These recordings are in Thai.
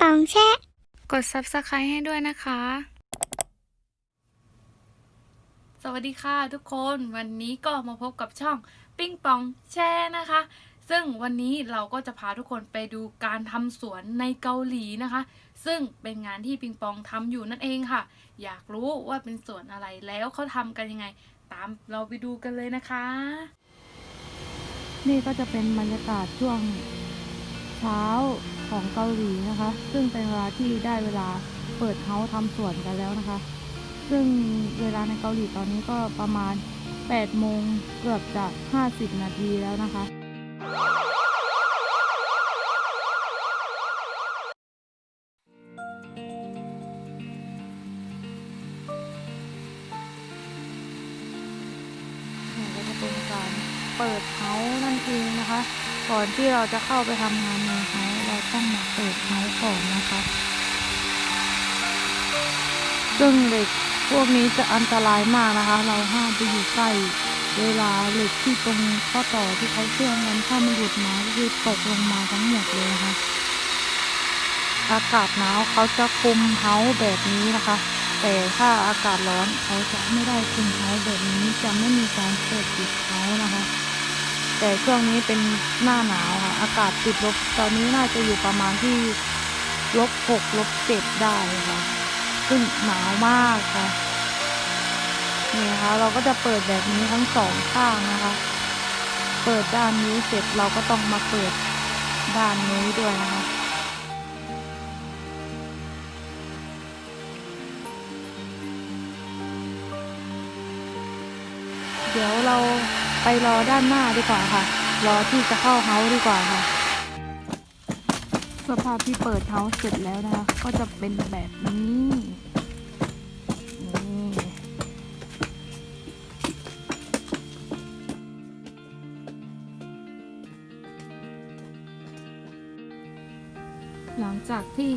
ปองแช่ กด subscribe ให้ด้วยนะคะ สวัสดีค่ะทุกคนวันนี้ก็มาพบกับช่องปิ้งปองแช่นะคะ ซึ่งวันนี้เราก็จะพาทุกคนไปดูการทำสวนในเกาหลีนะคะ ซึ่งเป็นงานที่ปิงปองทำอยู่นั่นเองค่ะ อยากรู้ว่าเป็นสวนอะไรแล้วเขาทำกันยังไง ตามเราไปดูกันเลยนะคะ นี่ก็จะเป็นบรรยากาศช่วงเช้า ของเกาหลีนะคะ ซึ่งเป็นเวลาที่ได้เวลาเปิดเฮาส์ทำสวนกันแล้วนะคะ ซึ่งเวลาในเกาหลีตอนนี้ก็ประมาณ8โมงเกือบจะ 50 นาทีแล้วนะคะ ดเฮาส์นั่นเองนะคะ ก่อนที่เราจะเข้าไปทำงานในเฮาส์เราต้องมาเปิดเฮาส์ก่อนนะคะ ซึ่งเหล็กพวกนี้จะอันตรายมากนะคะ เราห้ามไปอยู่ใกล้เวลาเหล็กที่ตรงข้อต่อที่เขาเชื่อมกันถ้ามันหลุดมาก็คือตกลงมาทั้งหมดเลยนะคะอากาศหนาวเขาจะคุมเฮาแบบนี้นะคะ แต่ถ้าอากาศร้อนเขาจะไม่ได้คุมเฮาแบบนี้จะไม่มีการเปิดปิดเฮานะคะ แต่ช่วงนี้เป็นหน้าหนาวค่ะ อากาศติดลบ ตอนนี้น่าจะอยู่ประมาณที่ลบหกลบเจ็ดได้ค่ะ ซึ่งหนาวมากค่ะ นี่นะคะเราก็จะเปิดแบบนี้ทั้งสองข้างนะคะ เปิดด้านนี้เสร็จเราก็ต้องมาเปิดด้านนี้ด้วยนะคะเดี๋ยวเรา ไปรอด้านหน้าดีกว่าค่ะ รอที่จะเข้าเฮาดีกว่าค่ะสภาพที่เปิดเฮาเสร็จแล้วนะคะ ก็จะเป็นแบบนี้นี่หลังจากที่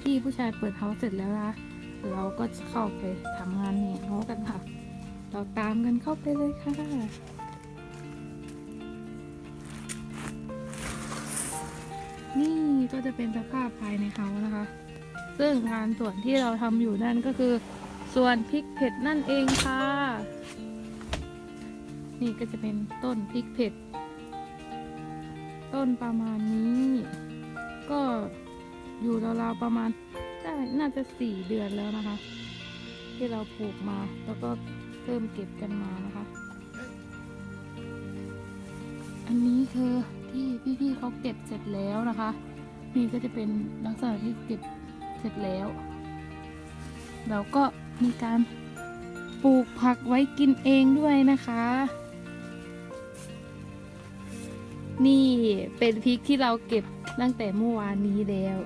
พี่ผู้ชายเปิดเฮาเสร็จแล้วนะเราก็จะเข้าไปทำงานในเฮากันค่ะ เราตามกันเข้าไปเลยค่ะ นี่ก็จะเป็นสภาพภายในเขานะคะ ซึ่งงานส่วนที่เราทำอยู่นั่นก็คือ ส่วนพริกเผ็ดนั่นเองค่ะ นี่ก็จะเป็นต้นพริกเผ็ด ต้นประมาณนี้ ก็อยู่ราวๆประมาณได้น่าจะสี่เดือนแล้วนะคะ ที่เราปลูกมาแล้วก็เริ่มเก็บกันมานะคะ อันนี้คือ ที่พี่ๆเขาเก็บเสร็จแล้วนะคะ นี่ก็จะเป็นลักษณะที่เก็บเสร็จแล้ว เราก็มีการปลูกผักไว้กินเองด้วยนะคะ นี่เป็นพริกที่เราเก็บตั้งแต่เมื่อวานนี้แล้ว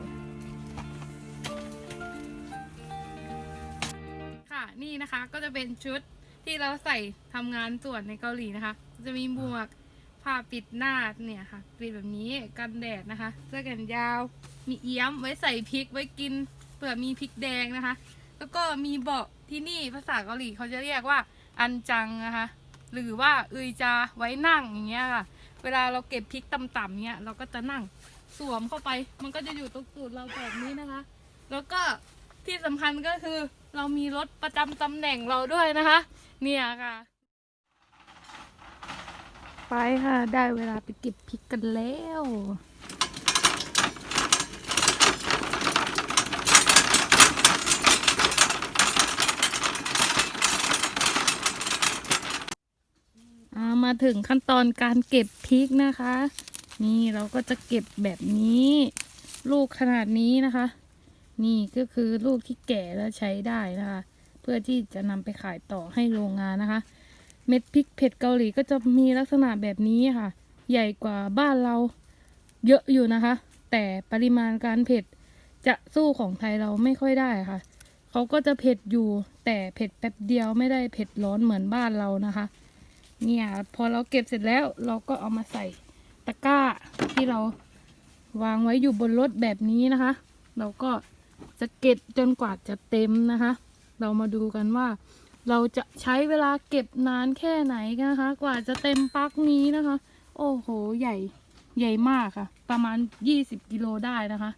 ค่ะนี่นะคะก็จะเป็นชุดที่เราใส่ทำงานส่วนในเกาหลีนะคะ จะมีหมวก ผ้าปิดหน้าเนี่ยค่ะ ปิดแบบนี้กันแดดนะคะ เสื้อแขนยาว มีเอี้ยมไว้ใส่พริกไว้กินเผื่อมีพริกแดงนะคะ แล้วก็มีเบาะที่นี่ภาษาเกาหลีเขาจะเรียกว่าอันจังนะคะ หรือว่าเอยจาไว้นั่งอย่างเงี้ยค่ะ เวลาเราเก็บพริกต่ำๆเนี้ยเราก็จะนั่งสวมเข้าไป มันก็จะอยู่ตรงตูดเราแบบนี้นะคะ แล้วก็ที่สำคัญก็คือเรามีรถประจำตำแหน่งเราด้วยนะคะ เนี่ยค่ะ ไปค่ะ ได้เวลาไปเก็บพริกกันแล้วามาถึงขั้นตอนการเก็บพริกนะคะ นี่เราก็จะเก็บแบบนี้ ลูกขนาดนี้นะคะ นี่ก็คือลูกที่แก่แล้วใช้ได้นะคะ เพื่อที่จะนำไปขายต่อให้โรงงานนะคะ เม็ดพริกเผ็ดเกาหลีก็จะมีลักษณะแบบนี้ค่ะ ใหญ่กว่าบ้านเราเยอะอยู่นะคะ แต่ปริมาณการเผ็ดจะสู้ของไทยเราไม่ค่อยได้ค่ะ เขาก็จะเผ็ดอยู่แต่เผ็ดแป๊บเดียวไม่ได้เผ็ดร้อนเหมือนบ้านเรานะคะ เนี่ยพอเราเก็บเสร็จแล้วเราก็เอามาใส่ตะกร้าที่เราวางไว้อยู่บนรถแบบนี้นะคะ เราก็จะเก็บจนกว่าจะเต็มนะคะ เรามาดูกันว่า เราจะใช้เวลาเก็บนานแค่ไหนกันนะคะ กว่าจะเต็มปักนี้นะคะ โอ้โห ใหญ่ใหญ่มากค่ะ ประมาณ 20 กิโลได้นะคะ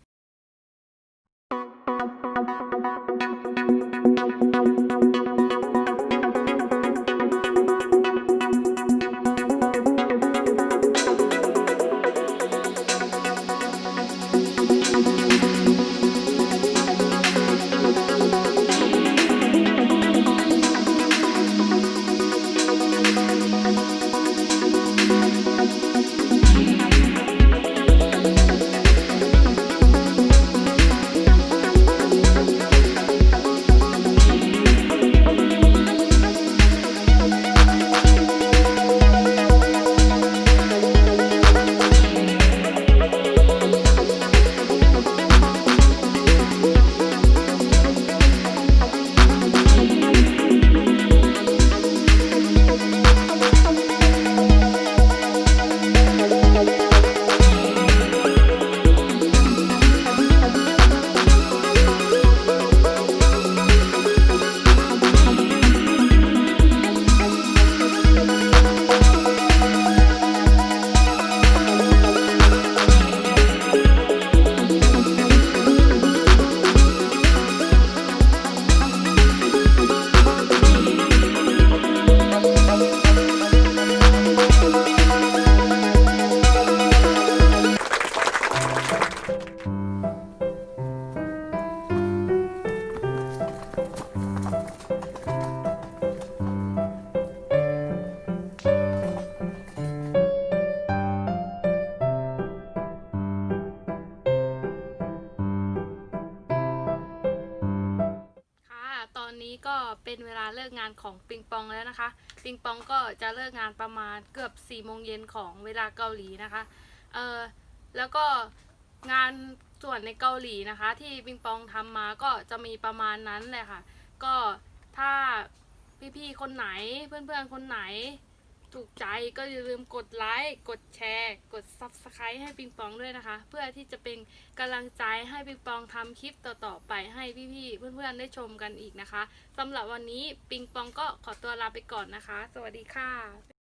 ก็เป็นเวลาเลิกงานของปิงปองแล้วนะคะ ปิงปองก็จะเลิกงานประมาณเกือบ4ี่โมงเย็นของเวลาเกาหลีนะคะเออแล้วก็งานส่วนในเกาหลีนะคะ ที่ปิงปองทำมาก็จะมีประมาณนั้นแหละค่ะ ก็ถ้าพี่ๆคนไหนเพื่อนๆคนไหน ถูกใจก็อย่าลืมกดไลค์ กดแชร์ กด Subscribe ให้ปิงปองด้วยนะคะ เพื่อที่จะเป็นกำลังใจให้ปิงปองทำคลิปต่อๆไปให้พี่ๆเพื่อนๆได้ชมกันอีกนะคะสำหรับวันนี้ปิงปองก็ขอตัวลาไปก่อนนะคะ สวัสดีค่ะ